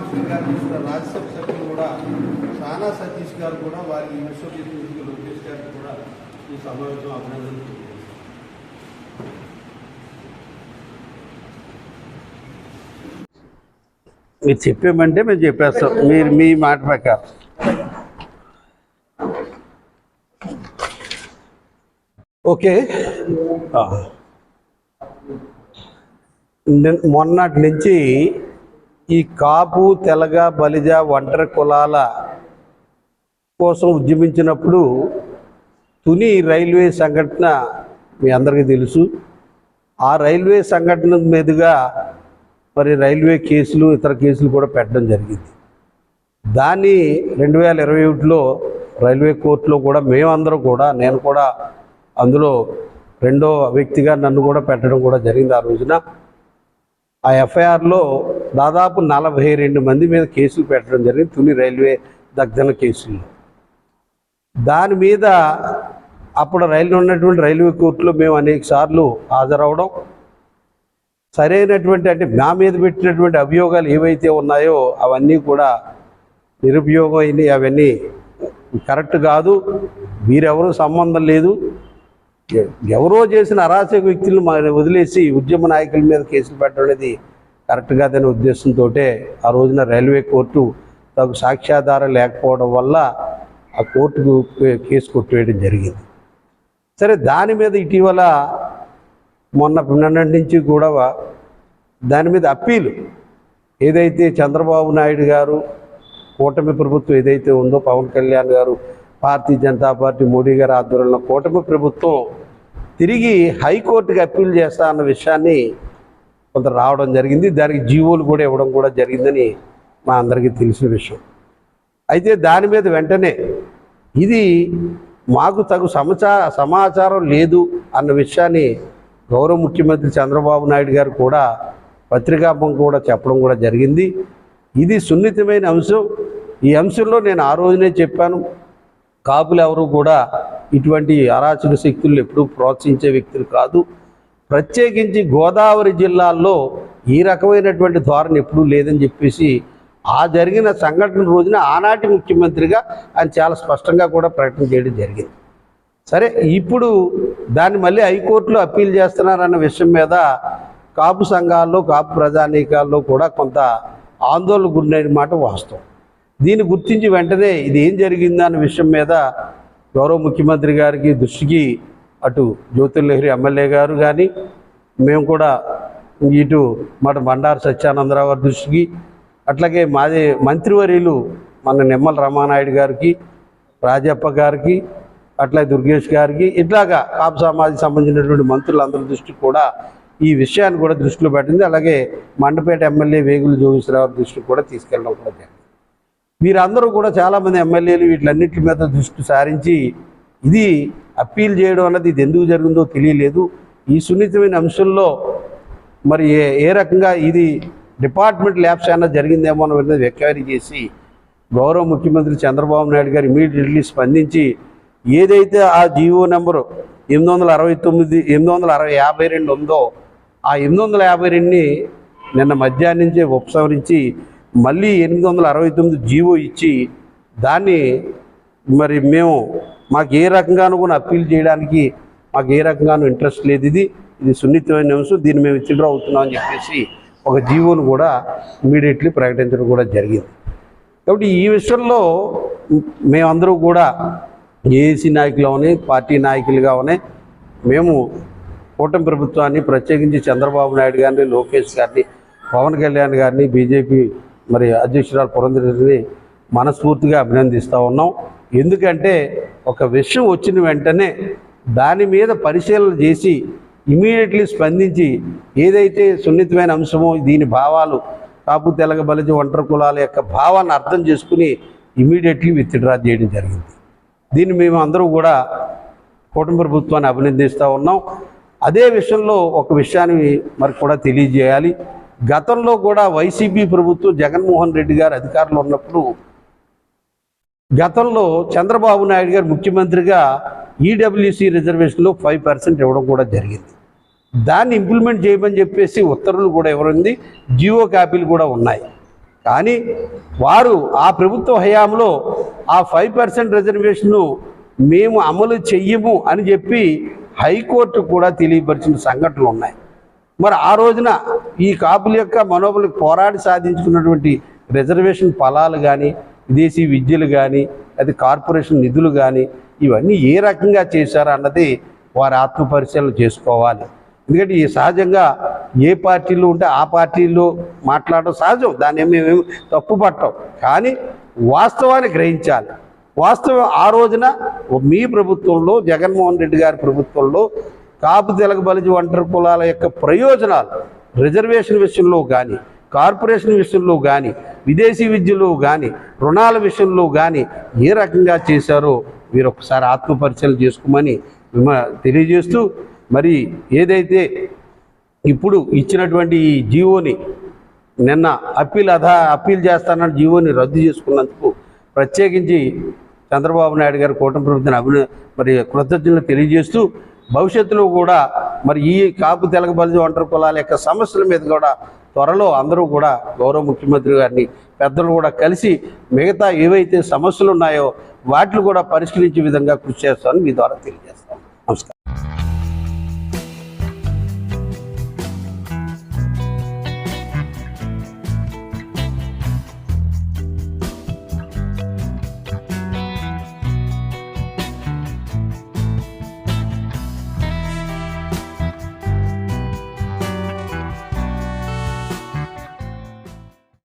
Minister గారు చేసిన రాజ్యసభ సభ్యులు కూడా సానా సతీష్ గారు కూడా వారి తీసుకుని లోకేష్ గారికి కూడా ఈ సమావేశం అభినందనలు తెలియజేస్తున్నారు. మీరు చెప్పామంటే మేము చెప్పేస్తాం. మీరు మీ మాట ప్రకారం. ఓకే. మొన్నటి నుంచి ఈ కాపు తెలగ బలిజ ఒంటరి కులాల కోసం ఉద్యమించినప్పుడు తుని రైల్వే సంఘటన మీ అందరికీ తెలుసు. ఆ రైల్వే సంఘటన మీదుగా మరి రైల్వే కేసులు ఇతర కేసులు కూడా పెట్టడం జరిగింది. దాన్ని రెండు వేల ఇరవై ఒకటిలో రైల్వే కోర్టులో కూడా మేమందరం కూడా నేను కూడా అందులో రెండో వ్యక్తిగా నన్ను కూడా పెట్టడం కూడా జరిగింది ఆ రోజున. ఆ ఎఫ్ఐఆర్లో దాదాపు నలభై రెండు మంది మీద కేసులు పెట్టడం జరిగింది తుని రైల్వే దగ్ధన కేసులు దాని మీద అప్పుడు రైలు ఉన్నటువంటి రైల్వే కోర్టులో మేము అనేక సార్లు హాజరవడం సరైనటువంటి అంటే నా మీద పెట్టినటువంటి అభియోగాలు ఏవైతే ఉన్నాయో అవన్నీ కూడా నిరుపయోగం అయినాయి అవన్నీ కరెక్ట్ కాదు మీరెవరూ సంబంధం లేదు. ఎవరో చేసిన అరాచక వ్యక్తులు వదిలేసి ఉద్యమ నాయకుల మీద కేసులు పెట్టడం అనేది కరెక్ట్ కాదనే ఉద్దేశంతో ఆ రోజున రైల్వే కోర్టు తగు సాక్ష్యాధారం లేకపోవడం వల్ల ఆ కోర్టుకు కేసు కొట్టివేయడం జరిగింది. సరే దాని మీద ఇటీవల మొన్న నిన్నటి నుంచి కూడా దాని మీద అప్పీలు ఏదైతే చంద్రబాబు నాయుడు గారు కూటమి ప్రభుత్వం ఏదైతే ఉందో పవన్ కళ్యాణ్ గారు భారతీయ జనతా పార్టీ మోడీ గారి ఆధ్వర్యంలో కూటమి ప్రభుత్వం తిరిగి హైకోర్టుకి అప్పీల్ చేస్తా అన్న విషయాన్ని కొంత రావడం జరిగింది. దానికి జీవోలు కూడా ఇవ్వడం కూడా జరిగిందని మా అందరికీ తెలిసిన విషయం. అయితే దాని మీద వెంటనే ఇది మాకు తగు సమచా సమాచారం లేదు అన్న విషయాన్ని గౌరవ ముఖ్యమంత్రి చంద్రబాబు నాయుడు గారు కూడా పత్రికాపం కూడా చెప్పడం కూడా జరిగింది. ఇది సున్నితమైన అంశం. ఈ అంశంలో నేను ఆ రోజునే చెప్పాను. కాపులు ఎవరు కూడా ఇటువంటి అరాచక శక్తులు ఎప్పుడూ ప్రోత్సహించే వ్యక్తులు కాదు. ప్రత్యేకించి గోదావరి జిల్లాల్లో ఈ రకమైనటువంటి ధోరణి ఎప్పుడూ లేదని చెప్పేసి ఆ జరిగిన సంఘటన రోజున ఆనాటి ముఖ్యమంత్రిగా ఆయన చాలా స్పష్టంగా కూడా ప్రకటన చేయడం జరిగింది. సరే ఇప్పుడు దాన్ని మళ్ళీ హైకోర్టులో అప్పీల్ చేస్తున్నారన్న విషయం మీద కాపు సంఘాల్లో కాపు ప్రజానీకాల్లో కూడా కొంత ఆందోళన గురైన మాట వాస్తవం. దీన్ని గుర్తించి వెంటనే ఇది ఏం జరిగింది అన్న విషయం మీద గౌరవ ముఖ్యమంత్రి గారికి దృష్టికి అటు జ్యోతిర్లహరి ఎమ్మెల్యే గారు కానీ మేము కూడా ఇటు మన బండారు సత్యానందరావు గారి దృష్టికి అట్లాగే మాది మంత్రివర్యులు మన నిమ్మల రమానాయుడు గారికి రాజప్ప గారికి అట్లా దుర్గేష్ గారికి ఇట్లాగా కాపు సమాజానికి సంబంధించినటువంటి మంత్రులందరి దృష్టికి కూడా ఈ విషయాన్ని కూడా దృష్టిలో పెట్టింది. అలాగే మండపేట ఎమ్మెల్యే వేగుల జోగేశ్వరరావు దృష్టికి కూడా తీసుకెళ్ళడం కూడా జరిగింది. వీరందరూ కూడా చాలామంది ఎమ్మెల్యేలు వీటిలన్నిటి మీద దృష్టి సారించి ఇది అప్పీల్ చేయడం అన్నది ఇది ఎందుకు జరిగిందో తెలియలేదు. ఈ సున్నితమైన అంశంలో మరి ఏ ఏ రకంగా ఇది డిపార్ట్మెంట్ ల్యాబ్స్ అయినా జరిగిందేమో అన్నది వెక్వైరీ చేసి గౌరవ ముఖ్యమంత్రి చంద్రబాబు నాయుడు గారు ఇమీడియట్లీ స్పందించి ఏదైతే ఆ జీవో నెంబరు ఎనిమిది వందల అరవై తొమ్మిది ఎనిమిది వందల అరవై యాభై రెండు ఉందో ఆ ఎనిమిది వందల యాభై రెండుని నిన్న మధ్యాహ్నం నుంచే ఉపసంహరించి మళ్ళీ ఎనిమిది వందల అరవై తొమ్మిది జీవో ఇచ్చి దాన్ని మరి మేము మాకు ఏ రకంగానూ కూడా అప్పీల్ చేయడానికి మాకు ఏ రకంగానూ ఇంట్రెస్ట్ లేదు. ఇది ఇది సున్నితమైన అంశం దీన్ని మేము విత్డ్రా అవుతున్నాం అని చెప్పేసి ఒక జీవోను కూడా ఇమీడియట్లీ ప్రకటించడం కూడా జరిగింది. కాబట్టి ఈ విషయంలో మేమందరూ కూడా ఏఏసీ నాయకులవని పార్టీ నాయకులుగానే మేము కూటమి ప్రభుత్వాన్ని ప్రత్యేకించి చంద్రబాబు నాయుడు గారిని లోకేష్ గారిని పవన్ కళ్యాణ్ గారిని బీజేపీ మరి అధ్యక్షురాలు పురంధరేశ్వరిని మనస్ఫూర్తిగా అభినందిస్తూ ఉన్నాం. ఎందుకంటే ఒక విషయం వచ్చిన వెంటనే దాని మీద పరిశీలన చేసి ఇమీడియట్లీ స్పందించి ఏదైతే సున్నితమైన అంశమో దీని భావాలు కాపు తెలగ బలిజ ఒంటరి కులాల యొక్క భావాన్ని అర్థం చేసుకుని ఇమీడియట్లీ విత్డ్రా చేయడం జరిగింది. దీన్ని మేము అందరూ కూడా కూటమి ప్రభుత్వాన్ని అభినందిస్తూ ఉన్నాం. అదే విషయంలో ఒక విషయాన్ని మరి కూడా తెలియజేయాలి. గతంలో కూడా వైసీపీ ప్రభుత్వం జగన్మోహన్ రెడ్డి గారు అధికారంలో ఉన్నప్పుడు గతంలో చంద్రబాబు నాయుడు గారు ముఖ్యమంత్రిగా ఈడబ్ల్యూసి రిజర్వేషన్లో ఫైవ్ పర్సెంట్ ఇవ్వడం కూడా జరిగింది. దాన్ని ఇంప్లిమెంట్ చేయమని చెప్పేసి ఉత్తర్వులు కూడా ఇవ్వనుంది జియో కాపీలు కూడా ఉన్నాయి. కానీ వారు ఆ ప్రభుత్వ హయాంలో ఆ ఫైవ్ పర్సెంట్ రిజర్వేషన్ను మేము అమలు చెయ్యము అని చెప్పి హైకోర్టు కూడా తెలియపరిచిన సంఘటనలు ఉన్నాయి. మరి ఆ రోజున ఈ కాపుల యొక్క మనోబలి పోరాడి సాధించుకున్నటువంటి రిజర్వేషన్ ఫలాలు కానీ విదేశీ విద్యలు కానీ అది కార్పొరేషన్ నిధులు కానీ ఇవన్నీ ఏ రకంగా చేశారు అన్నది వారి ఆత్మపరిశీలన చేసుకోవాలి. ఎందుకంటే ఈ సహజంగా ఏ పార్టీలు ఉంటే ఆ పార్టీలో మాట్లాడడం సహజం. దాన్ని మేమేమి తప్పు పట్టం. కానీ వాస్తవాన్ని గ్రహించాలి. వాస్తవం ఆ రోజున మీ ప్రభుత్వంలో జగన్మోహన్ రెడ్డి గారి ప్రభుత్వంలో కాపు తెలగ బలిజ ఒంటరి కులాల యొక్క ప్రయోజనాలు రిజర్వేషన్ విషయంలో కానీ కార్పొరేషన్ విషయంలో కానీ విదేశీ విద్యలో కానీ రుణాల విషయంలో కానీ ఏ రకంగా చేశారో మీరు ఒకసారి ఆత్మపరిశీలన చేసుకోమని మిమ్మ తెలియజేస్తూ మరి ఏదైతే ఇప్పుడు ఇచ్చినటువంటి ఈ జీవోని నిన్న అప్పీల్ అధా అప్పీల్ చేస్తానని జీవోని రద్దు చేసుకున్నందుకు ప్రత్యేకించి చంద్రబాబు నాయుడు గారి కూటమి ప్రభుత్వాన్ని అభిన మరి కృతజ్ఞతలు తెలియజేస్తూ భవిష్యత్తులో కూడా మరి ఈ కాపు తెలగ బలిజ ఒంటరి కులాల యొక్క సమస్యల మీద కూడా త్వరలో అందరూ కూడా గౌరవ ముఖ్యమంత్రి గారిని పెద్దలు కూడా కలిసి మిగతా ఏవైతే సమస్యలు ఉన్నాయో వాటిని కూడా పరిష్కరించే విధంగా కృషి చేస్తామని మీ ద్వారా తెలియజేస్తాను